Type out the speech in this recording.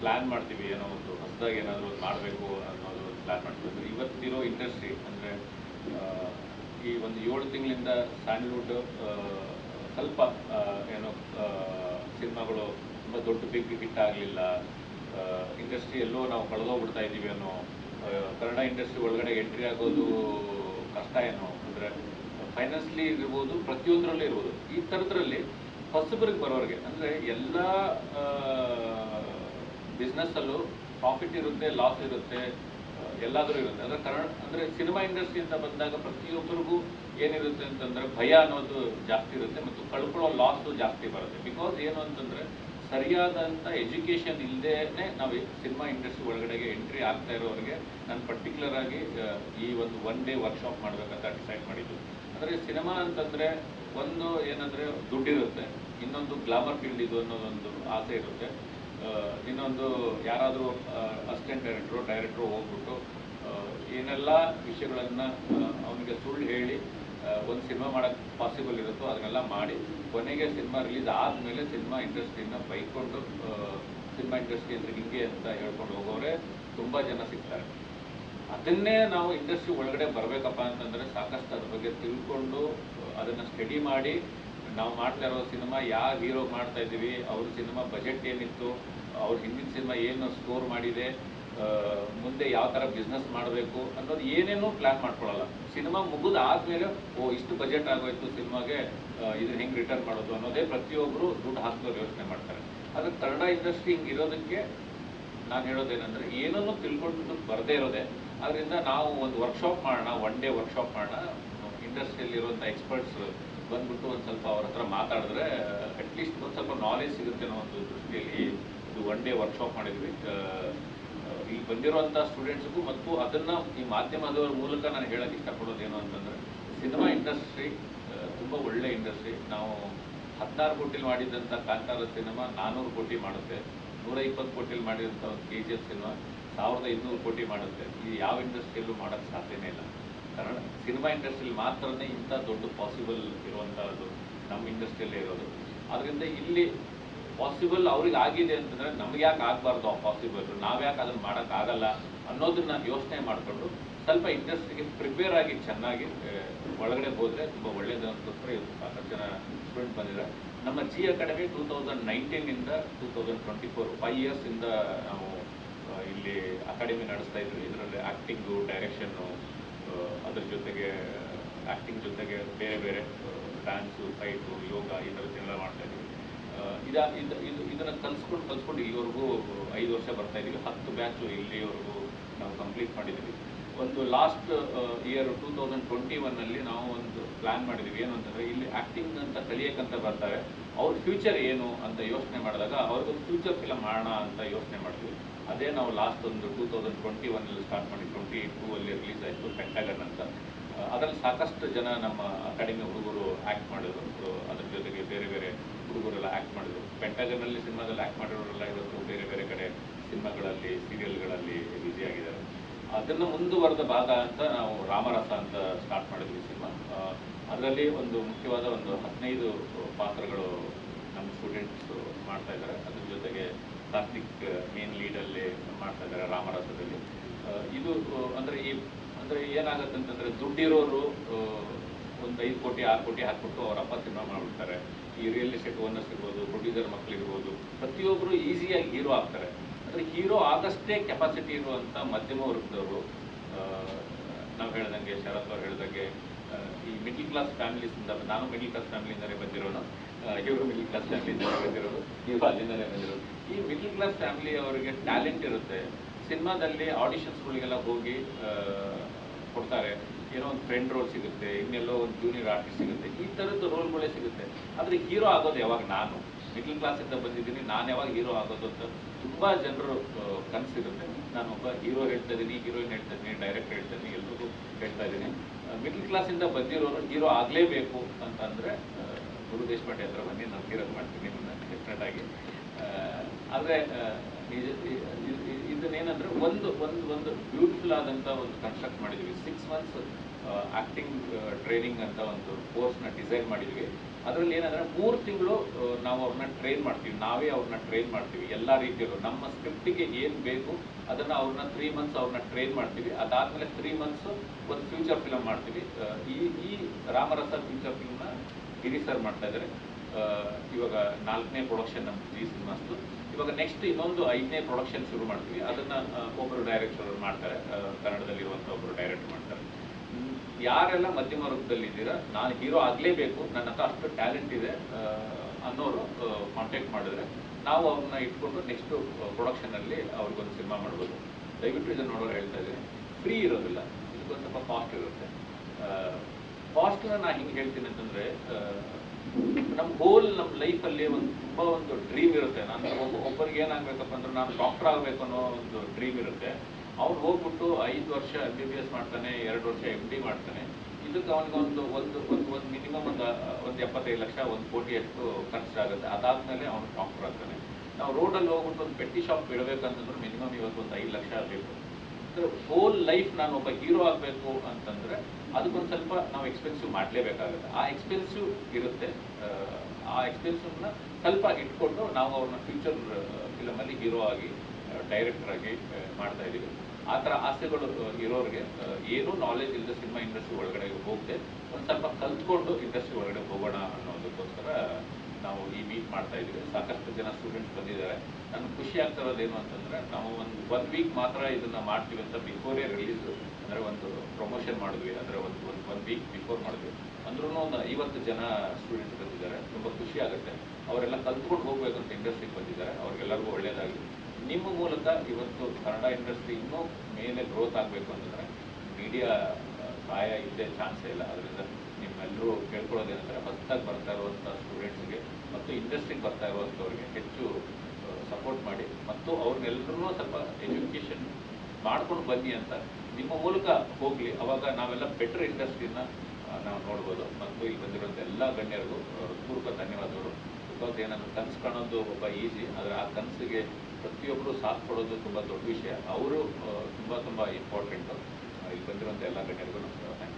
Plan ಮಾಡ್ತೀವಿ ಏನೋ ಒಂದು ಹೊಸದಾಗಿ ಏನಾದರೂ ಒಂದು ಮಾಡಬೇಕು ಅನ್ನೋದು ಒಂದು ಪ್ಲಾನ್ ಮಾಡ್ತೀವಿ ಇವತ್ತಿರೋ ಇಂಡಸ್ಟ್ರಿ ಅಂದರೆ ಈ ಒಂದು ಏಳು ತಿಂಗಳಿಂದ ಸ್ಯಾಂಡಲ್ವುಡ್ ಸ್ವಲ್ಪ ಏನೋ ಸಿನಿಮಾಗಳು ತುಂಬ ದೊಡ್ಡ ಬಿಗ್ ಹಿಟ್ ಆಗಲಿಲ್ಲ. ಇಂಡಸ್ಟ್ರಿ ಎಲ್ಲೋ ನಾವು ಕಳೆದೋಗ್ಬಿಡ್ತಾ ಇದ್ದೀವಿ ಅನ್ನೋ ಕನ್ನಡ ಇಂಡಸ್ಟ್ರಿ ಒಳಗಡೆ ಎಂಟ್ರಿ ಆಗೋದು ಕಷ್ಟ ಏನೋ. ಅಂದರೆ ಫೈನಾನ್ಸ್ಲಿ ಇರ್ಬೋದು, ಪ್ರತಿಯೊಂದರಲ್ಲೂ ಇರ್ಬೋದು. ಈ ಥರದ್ರಲ್ಲಿ ಹೊಸಬರಿಗೆ ಬರೋರಿಗೆ, ಅಂದರೆ ಎಲ್ಲ ಬಿಸ್ನೆಸ್ಸಲ್ಲೂ ಪ್ರಾಫಿಟ್ ಇರುತ್ತೆ ಲಾಸ್ ಇರುತ್ತೆ ಎಲ್ಲಾದರೂ ಇರುತ್ತೆ. ಅಂದರೆ ಕನ್ನಡ, ಅಂದರೆ ಸಿನಿಮಾ ಅಂತ ಬಂದಾಗ ಪ್ರತಿಯೊಬ್ಬರಿಗೂ ಏನಿರುತ್ತೆ ಅಂತಂದರೆ ಭಯ ಅನ್ನೋದು ಜಾಸ್ತಿ ಇರುತ್ತೆ ಮತ್ತು ಕಳ್ಕೊಳ್ಳೋ ಲಾಸು ಜಾಸ್ತಿ ಬರುತ್ತೆ. ಬಿಕಾಸ್ ಏನು ಅಂತಂದರೆ ಸರಿಯಾದಂಥ ಎಜುಕೇಷನ್ ಇಲ್ಲದೇ ನಾವು ಸಿನಿಮಾ ಇಂಡಸ್ಟ್ರಿ ಒಳಗಡೆಗೆ ಎಂಟ್ರಿ ಆಗ್ತಾ ಇರೋರಿಗೆ ನಾನು ಪರ್ಟಿಕ್ಯುಲರ್ ಆಗಿ ಈ ಒಂದು ಒನ್ ಡೇ ವರ್ಕ್ಶಾಪ್ ಮಾಡಬೇಕಂತ ಡಿಸೈಡ್ ಮಾಡಿದ್ದು. ಅಂದರೆ ಸಿನಿಮಾ ಅಂತಂದರೆ ಒಂದು ಏನಂದರೆ ದುಡ್ಡಿರುತ್ತೆ, ಇನ್ನೊಂದು ಗ್ಲಾಮರ್ ಫೀಲ್ಡ್ ಇದು ಅನ್ನೋದೊಂದು ಆಸೆ ಇರುತ್ತೆ. ಇನ್ನೊಂದು ಯಾರಾದರೂ ಅಸಿಸ್ಟೆಂಟ್ ಡೈರೆಕ್ಟ್ರು ಡೈರೆಕ್ಟ್ರು ಹೋಗ್ಬಿಟ್ಟು ಏನೆಲ್ಲ ವಿಷಯಗಳನ್ನು ಅವನಿಗೆ ಸುಳ್ಳು ಹೇಳಿ ಒಂದು ಸಿನಿಮಾ ಮಾಡೋಕ್ಕೆ ಪಾಸಿಬಲ್ ಇರುತ್ತೋ ಅದನ್ನೆಲ್ಲ ಮಾಡಿ, ಕೊನೆಗೆ ಸಿನಿಮಾ ರಿಲೀಸ್ ಆದಮೇಲೆ ಸಿನಿಮಾ ಇಂಡಸ್ಟ್ರಿನ ಬೈಕೊಂಡು ಸಿನಿಮಾ ಇಂಡಸ್ಟ್ರಿ ಅಂದರೆ ಹಿಂಗೆ ಅಂತ ಹೇಳ್ಕೊಂಡು ಹೋಗೋರೆ, ತುಂಬ ಜನ ಸಿಗ್ತಾರೆ. ಅದನ್ನೇ ನಾವು ಇಂಡಸ್ಟ್ರಿ ಒಳಗಡೆ ಬರಬೇಕಪ್ಪ ಅಂತಂದರೆ ಸಾಕಷ್ಟು ಅದ್ರ ಬಗ್ಗೆ ತಿಳ್ಕೊಂಡು ಅದನ್ನು ಸ್ಟಡಿ ಮಾಡಿ ನಾವು ಮಾಡ್ತಾ ಇರೋ ಸಿನಿಮಾ ಯಾವ ಹೀರೋ ಮಾಡ್ತಾ ಇದ್ದೀವಿ, ಅವ್ರ ಸಿನಿಮಾ ಬಜೆಟ್ ಏನಿತ್ತು, ಅವ್ರ ಹಿಂದಿನ ಸಿನಿಮಾ ಏನು ಸ್ಕೋರ್ ಮಾಡಿದೆ ಮುಂದೆ ಯಾವ ಥರ ಬಿಸ್ನೆಸ್ ಮಾಡಬೇಕು ಅನ್ನೋದು ಏನೇನೂ ಪ್ಲ್ಯಾನ್ ಮಾಡ್ಕೊಳ್ಳಲ್ಲ ಸಿನಿಮಾ ಮುಗಿದ ಆದಮೇಲೆ ಓ, ಇಷ್ಟು ಬಜೆಟ್ ಆಗೋಯ್ತು ಸಿನಿಮಾಗೆ ಇದನ್ನ ಹೆಂಗೆ ರಿಟರ್ನ್ ಮಾಡೋದು ಅನ್ನೋದೇ ಪ್ರತಿಯೊಬ್ಬರು ದುಡ್ಡು ಹಾಕ್ತಾರೆ ಯೋಚನೆ ಮಾಡ್ತಾರೆ. ಆದರೆ ಕನ್ನಡ ಇಂಡಸ್ಟ್ರಿ ಹಿಂಗೆ ಇರೋದಕ್ಕೆ ನಾನು ಹೇಳೋದೇನೆಂದರೆ ಏನನ್ನೂ ತಿಳ್ಕೊಂಡು ಬರದೇ ಇರೋದೆ. ಅದರಿಂದ ನಾವು ಒಂದು ವರ್ಕ್ಶಾಪ್ ಮಾಡೋಣ ಒನ್ ಡೇ ವರ್ಕ್ಶಾಪ್ ಮಾಡೋಣ ಇಂಡಸ್ಟ್ರಿಯಲ್ಲಿರುವಂಥ ಎಕ್ಸ್ಪರ್ಟ್ಸ್ ಬಂದ್ಬಿಟ್ಟು ಒಂದು ಸ್ವಲ್ಪ ಅವ್ರ ಹತ್ರ ಮಾತಾಡಿದ್ರೆ ಅಟ್ಲೀಸ್ಟ್ ಒಂದು ಸ್ವಲ್ಪ ನಾಲೆಜ್ ಸಿಗುತ್ತೆ ಅನ್ನೋ ಒಂದು ದೃಷ್ಟಿಯಲ್ಲಿ ಇದು ಒನ್ ಡೇ ವರ್ಕ್ಶಾಪ್ ಮಾಡಿದ್ವಿ. ಇಲ್ಲಿ ಬಂದಿರುವಂಥ ಸ್ಟೂಡೆಂಟ್ಸ್ಗೂ ಮತ್ತು ಅದನ್ನು ಈ ಮಾಧ್ಯಮದವರ ಮೂಲಕ ನಾನು ಹೇಳೋಕ್ಕೆ ಇಷ್ಟಪಡೋದು ಏನು ಅಂತಂದರೆ ಸಿನಿಮಾ ಇಂಡಸ್ಟ್ರಿ ತುಂಬ ಒಳ್ಳೆ ಇಂಡಸ್ಟ್ರಿ ನಾವು ಹದಿನಾರು ಕೋಟಿಲಿ ಮಾಡಿದಂಥ ಕಾಂತಾರ ಸಿನಿಮಾ ನಾನ್ನೂರು ಕೋಟಿ ಮಾಡುತ್ತೆ. ನೂರ ಇಪ್ಪತ್ತು ಕೋಟಿಲಿ ಮಾಡಿದಂಥ ಒಂದು ಕೆ ಜಿ ಎಫ್ ಸಿನಿಮಾ ಸಾವಿರದ ಇನ್ನೂರು ಕೋಟಿ ಮಾಡುತ್ತೆ. ಇದು ಯಾವ ಇಂಡಸ್ಟ್ರಿಯಲ್ಲೂ ಮಾಡೋಕ್ಕೆ ಸಾಧ್ಯನೇ ಇಲ್ಲ. ಕನ್ನಡ ಸಿನಿಮಾ ಇಂಡಸ್ಟ್ರಿಯಲ್ಲಿ ಮಾತ್ರನೇ ಇಂಥ ದೊಡ್ಡ ಪಾಸಿಬಲ್ ಇರುವಂಥದ್ದು ನಮ್ಮ ಇಂಡಸ್ಟ್ರಿಯಲ್ಲೇ ಇರೋದು. ಅದರಿಂದ ಇಲ್ಲಿ ಪಾಸಿಬಲ್ ಅವ್ರಿಗೆ ಆಗಿದೆ ಅಂತಂದರೆ ನಮ್ಗೆ ಯಾಕೆ ಆಗಬಾರ್ದು ಆ ಪಾಸಿಬಲ್ ನಾವ್ಯಾಕೆ ಅದನ್ನು ಮಾಡೋಕ್ಕಾಗಲ್ಲ ಅನ್ನೋದನ್ನ ಯೋಚನೆ ಮಾಡಿಕೊಂಡು ಸ್ವಲ್ಪ ಇಂಡಸ್ಟ್ರಿಗೆ ಪ್ರಿಪೇರ್ ಆಗಿ ಚೆನ್ನಾಗಿ ಒಳಗಡೆ ಹೋದರೆ ತುಂಬ ಒಳ್ಳೇದು ಅನ್ಕೋಸ್ಕರ ಇವತ್ತು ಸಾಕಷ್ಟು ಜನ ಸ್ಟೂಡೆಂಟ್ ಬಂದಿದ್ದಾರೆ. ನಮ್ಮ G academy two thousand ನೈನ್ಟೀನಿಂದ two thousand twenty four five ಇಯರ್ಸಿಂದ ನಾವು ಇಲ್ಲಿ ಅಕಾಡೆಮಿ ನಡೆಸ್ತಾ ಇದ್ವಿ ಇದರಲ್ಲಿ ಆ್ಯಕ್ಟಿಂಗು ಡೈರೆಕ್ಷನ್ನು ಅದ್ರ ಜೊತೆಗೆ ಆ್ಯಕ್ಟಿಂಗ್ ಜೊತೆಗೆ ಬೇರೆ ಬೇರೆ ಡ್ಯಾನ್ಸು ಫೈಟು ಯೋಗ ಈ ಥರದ್ದೆಲ್ಲ ಮಾಡ್ತಾ ಇದ್ದೀವಿ. ಇದು ಇದು ಇದನ್ನು ಕಲಿಸ್ಕೊಂಡು ಕಲಿಸ್ಕೊಂಡು ಇಲ್ಲಿವರೆಗೂ ಐದು ವರ್ಷ ಬರ್ತಾ ಇದ್ದೀವಿ. ಹತ್ತು ಬ್ಯಾಚು ಇಲ್ಲಿವರೆಗೂ ನಾವು ಕಂಪ್ಲೀಟ್ ಮಾಡಿದ್ದೀವಿ. ಒಂದು last year two thousand twenty ಒನ್ನಲ್ಲಿ ನಾವು ಒಂದು ಪ್ಲ್ಯಾನ್ ಮಾಡಿದ್ದೀವಿ ಏನು ಅಂತಂದರೆ, ಇಲ್ಲಿ ಆ್ಯಕ್ಟಿಂಗ್ ಅಂತ ಕಲಿಯೋಕ್ಕಂತ ಬರ್ತಾರೆ. ಅವ್ರ ಫ್ಯೂಚರ್ ಏನು ಅಂತ ಯೋಚನೆ ಮಾಡಿದಾಗ ಅವ್ರಿಗೊಂದು ಫ್ಯೂಚರ್ ಫಿಲಮ್ ಮಾಡೋಣ ಅಂತ ಯೋಚನೆ ಮಾಡಿದ್ವಿ ಅದೇ ನಾವು ಲಾಸ್ಟ್ ಒಂದು ಟೂ ತೌಸಂಡ್ ಟ್ವೆಂಟಿ ಒನ್ನಲ್ಲಿ ಸ್ಟಾರ್ಟ್ ಮಾಡಿ ಟ್ವೆಂಟಿ ಟೂ ಅಲ್ಲಿ ರಿಲೀಸ್ ಆಯಿತು ಪೆಂಟಗನ್ ಅಂತ. ಅದರಲ್ಲಿ ಸಾಕಷ್ಟು ಜನ ನಮ್ಮ ಅಕಾಡೆಮಿ ಹುಡುಗರು ಆ್ಯಕ್ಟ್ ಮಾಡಿದ್ರು. ಅದ್ರ ಜೊತೆಗೆ ಬೇರೆ ಬೇರೆ ಹುಡುಗರೆಲ್ಲ ಆ್ಯಕ್ಟ್ ಮಾಡಿದ್ರು. ಪೆಂಟಾಗನ್ನಲ್ಲಿ ಸಿನಿಮಾದಲ್ಲಿ ಆ್ಯಕ್ಟ್ ಮಾಡಿರೋರೆಲ್ಲ ಇವತ್ತು ಬೇರೆ ಬೇರೆ ಕಡೆ. ಸಿನಿಮಾಗಳಲ್ಲಿ ಸೀರಿಯಲ್ಗಳಲ್ಲಿ ಬ್ಯುಸಿ ಆಗಿದ್ದಾರೆ. ಅದನ್ನು ಮುಂದುವರೆದ ಭಾಗ ಅಂತ ನಾವು ರಾಮರಸ ಅಂತ ಸ್ಟಾರ್ಟ್ ಮಾಡಿದ್ವಿ ಸಿನಿಮಾ. ಅದರಲ್ಲಿ ಒಂದು ಮುಖ್ಯವಾದ ಒಂದು ಹದಿನೈದು ಪಾತ್ರಗಳು ನಮ್ಮ ಸ್ಟೂಡೆಂಟ್ಸ್ ಮಾಡ್ತಾ ಇದ್ದಾರೆ. ಅದ್ರ ಜೊತೆಗೆ ಕಾರ್ತಿಕ್ ಮೇನ್ ಲೀಡಲ್ಲಿ ಮಾಡ್ತಾ ಇದ್ದಾರೆ ರಾಮರಸದಲ್ಲಿ. ಇದು, ಅಂದರೆ ಈ, ಅಂದರೆ ಏನಾಗುತ್ತೆ ಅಂತಂದರೆ ದುಡ್ಡಿರೋರು ಒಂದು ಐದು ಕೋಟಿ, ಆರು ಕೋಟಿ ಹಾಕ್ಬಿಟ್ಟು ಅವ್ರ ಅಪ್ಪ ಸಿನಿಮಾ ಮಾಡಿಬಿಡ್ತಾರೆ. ಈ ರಿಯಲ್ ಎಸ್ಟೇಟ್ ಓನರ್ಸ್ ಇರ್ಬೋದು ಪ್ರೊಡ್ಯೂಸರ್ ಮಕ್ಕಳಿರ್ಬೋದು ಪ್ರತಿಯೊಬ್ಬರು ಈಸಿಯಾಗಿ ಹೀರೋ ಆಗ್ತಾರೆ. ಅಂದರೆ ಹೀರೋ ಆಗಷ್ಟೇ ಕೆಪಾಸಿಟಿ ಇರುವಂಥ ಮಧ್ಯಮ ವರ್ಗದವರು ನಾವು ಹೇಳ್ದಂಗೆ ಶರತ್ ಅವ್ರು ಹೇಳ್ದಂಗೆ ಈ ಮಿಡ್ಲ್ ಕ್ಲಾಸ್ ಫ್ಯಾಮಿಲೀಸಿಂದ ನಾನು ಮಿಡ್ಲ್ ಕ್ಲಾಸ್ ಫ್ಯಾಮಿಲಿಯಿಂದಲೇ ಬಂದಿರೋನು ಇವರು ಮಿಡ್ಲ್ ಕ್ಲಾಸ್ ಫ್ಯಾಮಿಲಿಯಿಂದಲೇ ಬಂದಿರೋದು, ಇವರು ಅಲ್ಲಿಂದಲೇ ಬಂದಿರೋದು. ಈ ಮಿಡ್ಲ್ ಕ್ಲಾಸ್ ಫ್ಯಾಮಿಲಿ ಅವರಿಗೆ ಟ್ಯಾಲೆಂಟ್ ಇರುತ್ತೆ. ಸಿನಿಮಾದಲ್ಲಿ ಆಡಿಷನ್ಸ್ಗಳಿಗೆಲ್ಲ ಹೋಗಿ ಕೊಡ್ತಾರೆ. ಏನೋ ಒಂದು ಫ್ರೆಂಡ್ ರೋಲ್ ಸಿಗುತ್ತೆ, ಇನ್ನೆಲ್ಲೋ ಒಂದು ಜೂನಿಯರ್ ಆರ್ಟಿಸ್ಟ್ ಸಿಗುತ್ತೆ, ಈ ಥರದ್ದು ರೋಲ್ಗಳೇ ಸಿಗುತ್ತೆ. ಆದರೆ ಹೀರೋ ಆಗೋದು ಯಾವಾಗ ನಾನು? ಮಿಡ್ಲ್ ಕ್ಲಾಸಿಂದ ಬಂದಿದ್ದೀನಿ. ನಾನು ಯಾವಾಗ ಹೀರೋ ಆಗೋದು ಅಂತ ತುಂಬ ಜನರು ಕನಸಿರುತ್ತೆ. ನಾನು ಒಬ್ಬ ಹೀರೋ ಹೇಳ್ತಾ ಇದ್ದೀನಿ ಹೀರೋಯಿನ್ ಹೇಳ್ತಾ ಇದ್ದೀನಿ ಡೈರೆಕ್ಟ್ ಹೇಳ್ತಾ ಇದ್ದೀನಿ, ಎಲ್ರಿಗೂ ಹೇಳ್ತಾ ಇದ್ದೀನಿ. ಮಿಡ್ಲ್ ಕ್ಲಾಸಿಂದ ಬಂದಿರೋರು ಹೀರೋ ಆಗಲೇಬೇಕು ಅಂತಂದರೆ ಗುರು ದೇಶಪಾಂಡೆ ಹತ್ರ ಬನ್ನಿ, ನಾನು ಹೀರೋ ಮಾಡ್ತೀನಿ ಡೆಫಿನೆಟ್ ಆಗಿ. ಆದರೆ ಇದನ್ನೇನಂದ್ರೆ ಒಂದು ಒಂದು ಒಂದು ಬ್ಯೂಟಿಫುಲ್ ಆದಂಥ ಒಂದು ಕನ್ಸ್ಟ್ರಕ್ಟ್ ಮಾಡಿದ್ದೀವಿ ಸಿಕ್ಸ್ ಮಂತ್ಸ್ ಆ್ಯಕ್ಟಿಂಗ್ ಟ್ರೈನಿಂಗ್ ಅಂತ ಒಂದು ಕೋರ್ಸ್ನ ಡಿಸೈನ್ ಮಾಡಿದ್ವಿ. ಅದರಲ್ಲಿ ಏನಂದ್ರೆ ಮೂರು ತಿಂಗಳು ನಾವು ಅವ್ರನ್ನ ಟ್ರೈನ್ ಮಾಡ್ತೀವಿ. ನಾವೇ ಅವ್ರನ್ನ ಟ್ರೈನ್ ಮಾಡ್ತೀವಿ, ಎಲ್ಲ ರೀತಿಯಲ್ಲೂ. ನಮ್ಮ ಸ್ಕ್ರಿಪ್ಟಿಗೆ ಏನು ಬೇಕು, ಅದನ್ನ ಅವ್ರನ್ನ ತ್ರೀ ಮಂತ್ಸ್ ಅವ್ರನ್ನ ಟ್ರೈನ್ ಮಾಡ್ತೀವಿ. ಅದಾದ್ಮೇಲೆ ತ್ರೀ ಮಂತ್ಸ್ ಒಂದು ಫ್ಯೂಚರ್ ಫಿಲಮ್ ಮಾಡ್ತೀವಿ. ಈ ಈ ರಾಮರಸ ಫ್ಯೂಚರ್ ಫಿಲ್ಮ್ನ ಗಿರಿ ಸರ್ ಮಾಡ್ತಾ ಇದ್ದಾರೆ ಇವಾಗ ನಾಲ್ಕನೇ ಪ್ರೊಡಕ್ಷನ್ ನಮ್ಮ ಜಿ ಸಿನಿಮಾಸ್ದು ಇವಾಗ ನೆಕ್ಸ್ಟ್ ಇನ್ನೊಂದು ಐದನೇ ಪ್ರೊಡಕ್ಷನ್ ಶುರು ಮಾಡ್ತೀವಿ. ಅದನ್ನ ಒಬ್ಬರು ಡೈರೆಕ್ಟರ್ ಮಾಡ್ತಾರೆ. ಕನ್ನಡದಲ್ಲಿರುವಂಥ ಒಬ್ಬರು ಡೈರೆಕ್ಟ್ ಮಾಡ್ತಾರೆ. ಯಾರೆಲ್ಲ ಮಧ್ಯಮ ವರ್ಗದಲ್ಲಿದ್ದೀರಾ, ನಾನು ಹೀರೋ ಆಗಲೇಬೇಕು, ನನ್ನ ಹತ್ರ ಅಷ್ಟು ಟ್ಯಾಲೆಂಟ್ ಇದೆ ಅನ್ನೋರು ಕಾಂಟ್ಯಾಕ್ಟ್ ಮಾಡಿದ್ರೆ ನಾವು ಅವ್ರನ್ನ ಇಟ್ಕೊಂಡು ನೆಕ್ಸ್ಟ್ ಪ್ರೊಡಕ್ಷನಲ್ಲಿ ಅವ್ರಿಗೊಂದು ಸಿನಿಮಾ ಮಾಡ್ಬೋದು. ದಯವಿಟ್ಟು ಇದನ್ನು ನೋಡೋರು ಹೇಳ್ತಾ ಇದ್ದೀನಿ. ಫ್ರೀ ಇರೋದಿಲ್ಲ. ಇದಕ್ಕೊಂದು ಸ್ವಲ್ಪ ಕಾಸ್ಟ್ ಇರುತ್ತೆ. ಕಾಸ್ಟ್ನ ನಾನು ಹಿಂಗೆ ಹೇಳ್ತೀನಿ ಅಂತಂದರೆ ನಮ್ಮ ಗೋಲ್ ನಮ್ಮ ಲೈಫಲ್ಲಿ ಒಂದು ತುಂಬ ಒಂದು ಡ್ರೀಮ್ ಇರುತ್ತೆ. ನಾನು ಒಬ್ಬ, ಒಬ್ಬರಿಗೆ ಏನಾಗಬೇಕಪ್ಪ ಅಂದ್ರೆ ನಾನು ಡಾಕ್ಟರ್ ಆಗಬೇಕು ಅನ್ನೋ ಒಂದು ಡ್ರೀಮ್ ಇರುತ್ತೆ. ಅವ್ನು ಹೋಗ್ಬಿಟ್ಟು ಐದು ವರ್ಷ ಎಂ ಬಿ ಬಿ ಎಸ್ ಮಾಡ್ತಾನೆ, ಎರಡು ವರ್ಷ ಎಂ ಡಿ ಮಾಡ್ತಾನೆ. ಇದಕ್ಕೆ ಅವನಿಗೆ ಒಂದು ಒಂದು ಒಂದು ಮಿನಿಮಮ್ ಒಂದು ಒಂದು ಎಪ್ಪತ್ತೈದು ಲಕ್ಷ, ಒಂದು ಕೋಟಿಯಷ್ಟು ಖರ್ಚಾಗುತ್ತೆ ಅದಾದ್ಮೇಲೆ ಅವನು ಡಾಕ್ಟರ್ ಆಗ್ತಾನೆ. ನಾವು ರೋಡಲ್ಲಿ ಹೋಗ್ಬಿಟ್ಟು ಒಂದು ಪೆಟ್ಟಿ ಶಾಪ್ ಬಿಡಬೇಕಂತಂದ್ರೆ ಮಿನಿಮಮ್ ಇವತ್ತು ಒಂದು ಐದು ಲಕ್ಷ ಬೇಕು. ಹೋಲ್ ಲೈಫ್ ನಾನು ಒಬ್ಬ ಹೀರೋ ಆಗಬೇಕು ಅಂತಂದ್ರೆ ಅದಕ್ಕೊಂದು ಸ್ವಲ್ಪ ನಾವು ಎಕ್ಸ್ಪೆನ್ಸಿವ್ ಮಾಡಲೇಬೇಕಾಗುತ್ತೆ. ಆ ಎಕ್ಸ್ಪೆನ್ಸಿವ್ ಇರುತ್ತೆ. ಆ ಎಕ್ಸ್ಪೆನ್ಸಿವ್ನ ಸ್ವಲ್ಪ ಇಟ್ಕೊಂಡು ನಾವು ಅವ್ರನ್ನ ಫ್ಯೂಚರ್ ಫಿಲಮಲ್ಲಿ ಹೀರೋ ಆಗಿ ಡೈರೆಕ್ಟರ್ ಆಗಿ ಮಾಡ್ತಾ ಇದ್ದೀವಿ ಆ ಥರ ಆಸೆಗಳು ಇರೋರಿಗೆ ಏನೂ ನಾಲೆಜ್ ಇಲ್ಲದೆ ಸಿನಿಮಾ ಇಂಡಸ್ಟ್ರಿ ಒಳಗಡೆ ಹೋಗದೆ ಒಂದು ಸ್ವಲ್ಪ ಕಲ್ತ್ಕೊಂಡು ಇಂಡಸ್ಟ್ರಿ ಒಳಗಡೆ ಹೋಗೋಣ ಅನ್ನೋದಕ್ಕೋಸ್ಕರ ನಾವು ಈ ಮೀಟ್ ಮಾಡ್ತಾ ಇದ್ದೀವಿ ಸಾಕಷ್ಟು ಜನ ಸ್ಟೂಡೆಂಟ್ಸ್ ಬಂದಿದ್ದಾರೆ. ನನಗೆ ಖುಷಿ ಆಗ್ತಾ ಇರೋದೇನು ಅಂತಂದ್ರೆ, ನಾವು ಒಂದು ಒನ್ ವೀಕ್ ಮಾತ್ರ ಇದನ್ನ ಮಾಡ್ತೀವಿ ಅಂತ ಬಿಫೋರೇ ರಿಲೀಸ್ ಅಂದರೆ ಒಂದು ಪ್ರಮೋಷನ್ ಮಾಡಿದ್ವಿ. ಅಂದರೆ ಒಂದು ಒಂದು ಒನ್ ವೀಕ್ ಬಿಫೋರ್ ಮಾಡಿದ್ವಿ. ಅಂದ್ರೂ ಒಂದು ಐವತ್ತು ಜನ ಸ್ಟೂಡೆಂಟ್ಸ್ ಬಂದಿದ್ದಾರೆ. ತುಂಬ ಖುಷಿ ಆಗುತ್ತೆ. ಅವರೆಲ್ಲ ಕಲ್ತ್ಕೊಂಡು ಹೋಗ್ಬೇಕಂತ ಇಂಡಸ್ಟ್ರಿಗೆ ಬಂದಿದ್ದಾರೆ. ಅವ್ರಿಗೆಲ್ಲರಿಗೂ ಒಳ್ಳೆಯದಾಗಲಿ ನಿಮ್ಮ ಮೂಲಕ ಇವತ್ತು ಕನ್ನಡ ಇಂಡಸ್ಟ್ರಿ ಇನ್ನೂ ಮೇಲೆ ಗ್ರೋತ್ ಆಗಬೇಕು ಅಂತಂದರೆ ಮೀಡಿಯಾ ಸಹಾಯ ಇಲ್ಲದೆ ಚಾನ್ಸೇ ಇಲ್ಲ. ಅದರಿಂದ ನಿಮ್ಮೆಲ್ಲರೂ ಕೇಳ್ಕೊಳ್ಳೋದೇನೆಂದರೆ ಹೊಸದಾಗಿ ಬರ್ತಾ ಇರುವಂಥ ಸ್ಟೂಡೆಂಟ್ಸ್ಗೆ ಮತ್ತು ಇಂಡಸ್ಟ್ರಿಗೆ ಬರ್ತಾ ಇರುವಂಥವ್ರಿಗೆ ಹೆಚ್ಚು ಸಪೋರ್ಟ್ ಮಾಡಿ. ಮತ್ತು ಅವ್ರನ್ನೆಲ್ಲರೂ ಸ್ವಲ್ಪ ಎಜುಕೇಷನ್ ಮಾಡ್ಕೊಂಡು ಬನ್ನಿ ಅಂತ ನಿಮ್ಮ ಮೂಲಕ ಹೋಗಲಿ. ಅವಾಗ ನಾವೆಲ್ಲ ಬೆಟರ್ ಇಂಡಸ್ಟ್ರಿನ ನಾವು ನೋಡ್ಬೋದು. ಮತ್ತು ಇಲ್ಲಿ ಬಂದಿರುವಂಥ ಎಲ್ಲ ಗಣ್ಯರಿಗೂ ಪೂರ್ವ ಧನ್ಯವಾದಗಳು. ಬಿಕಾಸ್ ಏನಂದ್ರೆ ಕನಸು ಕಾಣೋದು ಒಬ್ಬ ಈಸಿ ಆದರೆ ಆ ಕನಸಿಗೆ ಪ್ರತಿಯೊಬ್ಬರು ಸಾಥ್ ಕೊಡೋದು ತುಂಬ ದೊಡ್ಡ ವಿಷಯ. ಅವರು ತುಂಬ ತುಂಬ ಇಂಪಾರ್ಟೆಂಟು ಇಲ್ಲಿ ಬಂದಿರುವಂಥ ಎಲ್ಲ ಗಣ್ಯರಿಗೂ ಥ್ಯಾಂಕ್ ಯು